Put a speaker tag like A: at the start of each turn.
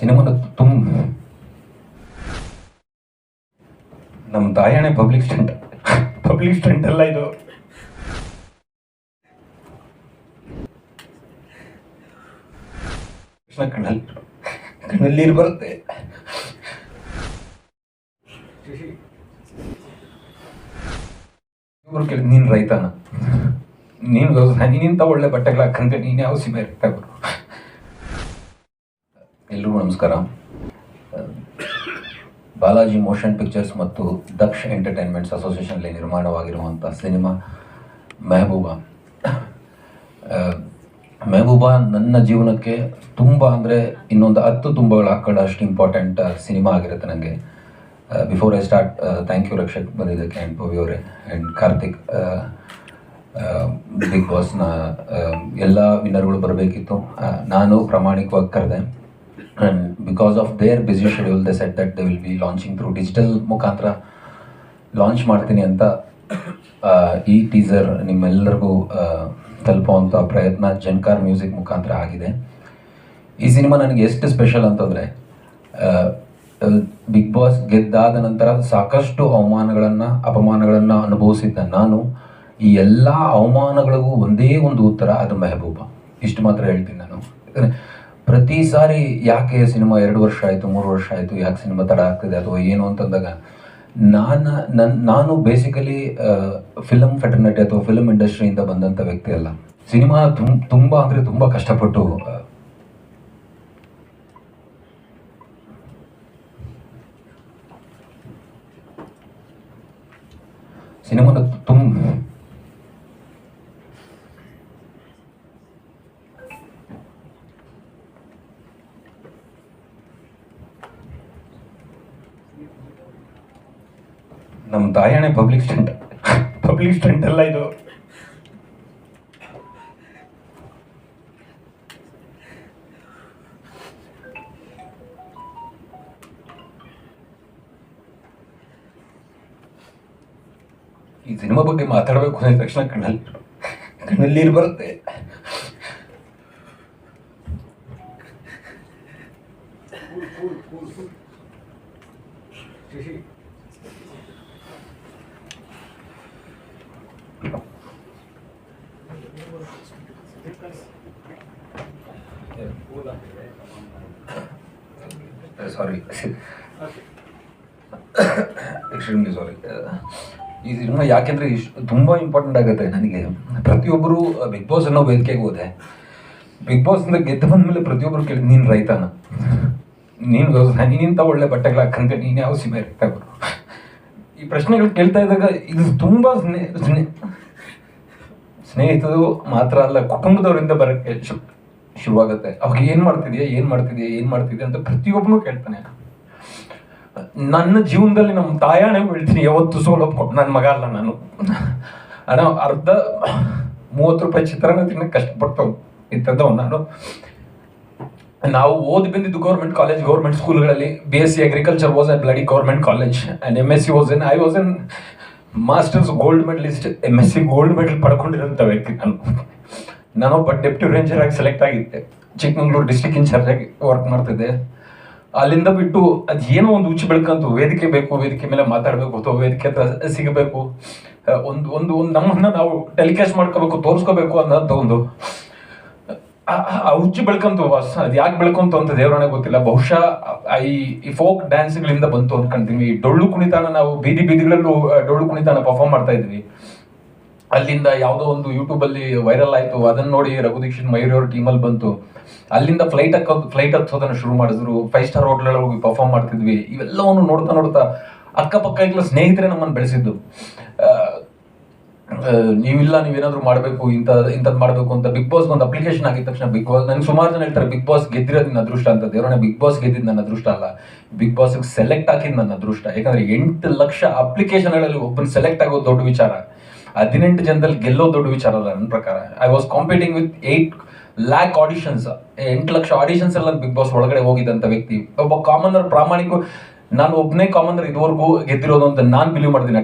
A: ಸಿನಿಮಾನ ತುಂಬ. ನಮ್ಮ ತಾಯಣೆ ಪಬ್ಲಿಕ್ ಸ್ಟಂಟ್ ಪಬ್ಲಿಕ್ ಸ್ಟಂಟ್ ಅಲ್ಲ ಇದು. ಕಣ್ಣಲ್ಲಿ. ನೀರು ಬರುತ್ತೆ. ನೀನ್ ನೀನು ರೈತನ. ನೀನು ನೀನಿಂತ ಒಳ್ಳೆ ಬಟ್ಟೆಗಳು ಹಾಕಂತೆ ನೀನು ಯಾವ ಸೀಮೆ ರೈತ ಎಲ್ರಿಗೂ ನಮಸ್ಕಾರ. ಬಾಲಾಜಿ ಮೋಷನ್ ಪಿಕ್ಚರ್ಸ್ ಮತ್ತು ದಕ್ಷ ಎಂಟರ್ಟೈನ್ಮೆಂಟ್ಸ್ ಅಸೋಸಿಯೇಷನ್ಲಿ ನಿರ್ಮಾಣವಾಗಿರುವಂಥ ಸಿನಿಮಾ ಮೆಹಬೂಬಾ. ಮೆಹಬೂಬ ನನ್ನ ಜೀವನಕ್ಕೆ ತುಂಬ ಅಂದರೆ ಇನ್ನೊಂದು ಹತ್ತು ತುಂಬಗಳು ಅಷ್ಟು ಇಂಪಾರ್ಟೆಂಟ್ ಸಿನಿಮಾ ಆಗಿರುತ್ತೆ ನನಗೆ before I start thank you Rakshak ಬಂದಿದ್ದಕ್ಕೆ ಆ್ಯಂಡ್ ಪವಿ ಅವರೇ ಆ್ಯಂಡ್ ಕಾರ್ತಿಕ್ ಬಿಗ್ ಬಾಸ್ನ ಎಲ್ಲ ವಿನ್ನರ್ಗಳು ಬರಬೇಕಿತ್ತು. ನಾನು ಪ್ರಾಮಾಣಿಕವಾಗಿ ಕರೆದೆ. And because of their busy schedule the set that they will be launching through digital ಮುಖಾಂತರ. ಲಾಂಚ್ ಮಾಡ್ತೀನಿ ಅಂತ ಈ ಟೀಸರ್ ನಿಮ್ಮೆಲ್ಲರಿಗೂ ತಲುಪುವಂಥ ಪ್ರಯತ್ನ ಜನ್ಕಾರ್ ಮ್ಯೂಸಿಕ್ ಮುಖಾಂತರ ಆಗಿದೆ. ಈ ಸಿನಿಮಾ ನನಗೆ ಎಷ್ಟು ಸ್ಪೆಷಲ್ ಅಂತಂದರೆ ಬಿಗ್ ಬಾಸ್ ಗೆದ್ದಾದ ನಂತರ ಸಾಕಷ್ಟು ಅವಮಾನಗಳನ್ನು, ಅಪಮಾನಗಳನ್ನು ಅನುಭವಿಸಿದ್ದ ನಾನು. ಈ ಎಲ್ಲ ಅವಮಾನಗಳಿಗೂ ಒಂದೇ ಒಂದು ಉತ್ತರ, ಅದು ಮೆಹಬೂಬ. ಇಷ್ಟು ಮಾತ್ರ ಹೇಳ್ತೀನಿ ನಾನು. ಪ್ರತಿ ಸಾರಿ ಯಾಕೆ ಸಿನಿಮಾ ಎರಡು ವರ್ಷ ಆಯಿತು, ಮೂರು ವರ್ಷ ಆಯಿತು, ಯಾಕೆ ಸಿನಿಮಾ ತಡ ಆಗ್ತಿದೆ ಅಥವಾ ಏನು ಅಂತಂದಾಗ, ನಾನು ನನ್ನ ನಾನು ಬೇಸಿಕಲಿ ಫಿಲಮ್ ಫೆಟರ್ನಿಟಿ ಅಥವಾ ಫಿಲಮ್ ಇಂಡಸ್ಟ್ರಿಯಿಂದ ಬಂದಂಥ ವ್ಯಕ್ತಿ ಅಲ್ಲ. ಸಿನಿಮಾ ತುಂಬ ತುಂಬ ಅಂದರೆ ತುಂಬ ಕಷ್ಟಪಟ್ಟು ಸಿನಿಮಾನ ತುಂಬ ನಮ್ಮ ತಾಯಣೆ ಪಬ್ಲಿಕ್ ಸ್ಟಂಟ್ ಪಬ್ಲಿಕ್ ಸ್ಟಂಟ್ ಅಲ್ಲ ಇದು. ಈ ಸಿನಿಮಾ ಬಗ್ಗೆ ಮಾತಾಡಬೇಕು ಅಂದ ತಕ್ಷಣ ಕಣ್ಣಲ್ಲಿ ಕಣ್ಣಲ್ಲಿ ನೀರು ಬರುತ್ತೆ. ಸಾರಿ ಎಕ್ಸ್ಟ್ರೀಮ್ಲಿ ಸಾರಿ ಈ ಸಿನಿಮಾ ಯಾಕೆಂದರೆ ಇಷ್ಟು ತುಂಬ ಇಂಪಾರ್ಟೆಂಟ್ ಆಗುತ್ತೆ ನನಗೆ. ಪ್ರತಿಯೊಬ್ಬರು ಬಿಗ್ ಬಾಸ್ ಅನ್ನೋ ವೇದಿಕೆಗೆ ಹೋದೆ. ಬಿಗ್ ಬಾಸಿಂದ ಗೆದ್ದು ಬಂದಮೇಲೆ ಪ್ರತಿಯೊಬ್ಬರು ಕೇಳಿದ್, ನೀನು ರೈತನ? ನೀನು ವ್ಯವಸಾಯ ನೀನಿಂತ ಒಳ್ಳೆ ಬಟ್ಟೆಗಳು ಹಾಕಂತೆ ನೀನು ಯಾವ ಸಿಮೆ ರೈತ ಗುರು ಈ ಪ್ರಶ್ನೆಗಳು ಕೇಳ್ತಾ ಇದ್ದಾಗ ಇದು ತುಂಬಾ ಸ್ನೇಹ ಸ್ನೇ, ಸ್ನೇಹಿತರು ಮಾತ್ರ ಅಲ್ಲ, ಕುಟುಂಬದವರಿಂದ ಬರಕ್ಕೆ ಶುರುವಾಗುತ್ತೆ. ಅವಾಗ ಏನು ಮಾಡ್ತಿದ್ಯಾ ಏನು ಮಾಡ್ತಿದ್ಯಾ ಏನು ಮಾಡ್ತಿದ್ಯಾ ಅಂತ ಪ್ರತಿಯೊಬ್ಬನು ಕೇಳ್ತಾನೆ. ನನ್ನ ಜೀವನದಲ್ಲಿ ನಮ್ಮ ತಾಯಾಣೆ ಹೇಳ್ತೀನಿ ಯಾವತ್ತು ಸೋಲೊಪ್ಕೊಂಡು ನನ್ನ ಮಗ ಅಲ್ಲ ನಾನು. ಅಣ್ಣ, ಅರ್ಧ, ಮೂವತ್ತು ರೂಪಾಯಿ ಚಿತ್ರಾನ್ನ ತಿನ್ನಕ್ಕೆ ಕಷ್ಟಪಡ್ತಾವ್ ಒಂದು ನಾನು. ನಾವು ಓದಿ ಬಂದಿದ್ದು government college government ಸ್ಕೂಲ್ಗಳಲ್ಲಿ B S C agriculture was a bloody government college and M S C was an I was an masters gold medalist M S C gold medal ಪಡ್ಕೊಂಡಿರೋಂಥ ವ್ಯಕ್ತಿ ನಾನು. ನಾನೊಬ್ಬ ಡೆಪ್ಟಿ ರೇಂಜರ್ ಆಗಿ select ಆಗಿದ್ದೆ. Chikmagalur district incharge ಆಗಿ work ಮಾಡ್ತಿದ್ದೆ. ಅಲ್ಲಿಂದ ಬಿಟ್ಟು ಅದು ಏನೋ ಒಂದು ಹುಚ್ಚು ಬೆಳ್ಕಂತು ವೇದಿಕೆ ಬೇಕು, ವೇದಿಕೆ ಮೇಲೆ ಮಾತಾಡಬೇಕು, ಅಥವಾ ವೇದಿಕೆ ಹತ್ರ ಸಿಗಬೇಕು. ಒಂದು ಒಂದು ಒಂದು ನಮ್ಮನ್ನ ನಾವು ಟೆಲಿಕಾಸ್ಟ್ ಮಾಡ್ಕೋಬೇಕು, ತೋರಿಸ್ಕೋಬೇಕು ಅನ್ನೋದು ಒಂದು ಆ- ಹುಚ್ಚು ಬೆಳ್ಕೊಂತು ವಾಸ್ ಅದು ಯಾಕೆ ಬೆಳ್ಕೊಂತು ಅಂತ ದೇವರನೇ ಗೊತ್ತಿಲ್ಲ. ಬಹುಶಃ ಈ ಈ ಫೋಕ್ ಡ್ಯಾನ್ಸ್ಗಳಿಂದ ಬಂತು ಅನ್ಕೊಂತೀನಿ ಈ ಡೊಳ್ಳು ಕುಣಿತಾನ ನಾವು ಬೀದಿ ಬೀದಿಗಳಲ್ಲೂ ಡೊಳ್ಳು ಕುಣಿತಾನ ಪರ್ಫಾರ್ಮ್ ಮಾಡ್ತಾ ಇದ್ವಿ. ಅಲ್ಲಿಂದ ಯಾವುದೋ ಒಂದು ಯೂಟ್ಯೂಬ್ ಅಲ್ಲಿ ವೈರಲ್ ಆಯ್ತು. ಅದನ್ನ ನೋಡಿ ರಘು ದೀಕ್ಷಿತ್ ಮಯೂರಿ ಅವ್ರ ಟೀಮಲ್ಲಿ ಬಂತು. ಅಲ್ಲಿಂದ ಫ್ಲೈಟ್ ಹಕ್ಕೋದು ಫ್ಲೈಟ್ ಹತ್ತೋದನ್ನ ಶುರು ಮಾಡಿದ್ರು. ಫೈವ್ ಸ್ಟಾರ್ ಹೋಟ್ಲಲ್ಲಿ ಹೋಗಿ ಪರ್ಫಾರ್ಮ್ ಮಾಡ್ತಿದ್ವಿ. ಇವೆಲ್ಲವನ್ನು ನೋಡ್ತಾ ನೋಡ್ತಾ ಅಕ್ಕಪಕ್ಕ ಸ್ನೇಹಿತರೆ ನಮ್ಮನ್ನು ಬೆಳೆಸಿದ್ದು. ನೀವಿಲ್ಲ, ನೀವೇನಾದ್ರು ಮಾಡಬೇಕು ಇಂಥ ಇಂಥದ್ದು ಮಾಡಬೇಕು ಅಂತ ಬಿಗ್ ಬಾಸ್ ಒಂದು ಅಪ್ಲಿಕೇಶನ್ ಆಗಿದ ತಕ್ಷಣ ಬಿಗ್ ಬಾಸ್ ನನಗೆ ಸುಮಾರು ಜನ ಹೇಳ್ತಾರೆ ಬಿಗ್ ಬಾಸ್ ಗೆದ್ದಿರೋದು ನನ್ನ ಅದೃಷ್ಟ ಅಂತ. ದೇವರನ್ನ ಬಿಗ್ ಬಾಸ್ ಗೆದ್ದಿದ್ದು ನನ್ನ ಅದೃಷ್ಟ ಅಲ್ಲ. ಬಿಗ್ ಬಾಸ್ ಸೆಲೆಕ್ಟ್ ಆಗಿದ್ದು ನನ್ನ ಅದೃಷ್ಟ. ಯಾಕಂದ್ರೆ ಎಂಟು ಲಕ್ಷ ಅಪ್ಲಿಕೇಶನ್ಗಳಲ್ಲಿ ಒಬ್ಬನ ಸೆಲೆಕ್ಟ್ ಆಗೋದು ದೊಡ್ಡ ವಿಚಾರ. ಹದಿನೆಂಟು ಜನದಲ್ಲಿ ಗೆಲ್ಲೋ ದೊಡ್ಡ ವಿಚಾರ ಅಲ್ಲ ನನ್ನ ಪ್ರಕಾರ. I was competing with eight lakh auditions ಎಂಟು ಲಕ್ಷ ಆಡಿಷನ್ಸ್ ಎಲ್ಲ ಬಿಗ್ ಬಾಸ್ ಒಳಗಡೆ ಹೋಗಿದ್ದಂಥ ವ್ಯಕ್ತಿ. ಒಬ್ಬ ಕಾಮನರ್ ಪ್ರಾಮಾಣಿಕ ನಾನು ಒಬ್ಬನೇ ಕಾಮನ್ ಇದುವರೆಗೂ ಗೆದ್ದಿರೋದು ಅಂತ ನಾನು ಬಿಲೀವ್ ಮಾಡ್ತೀನಿ.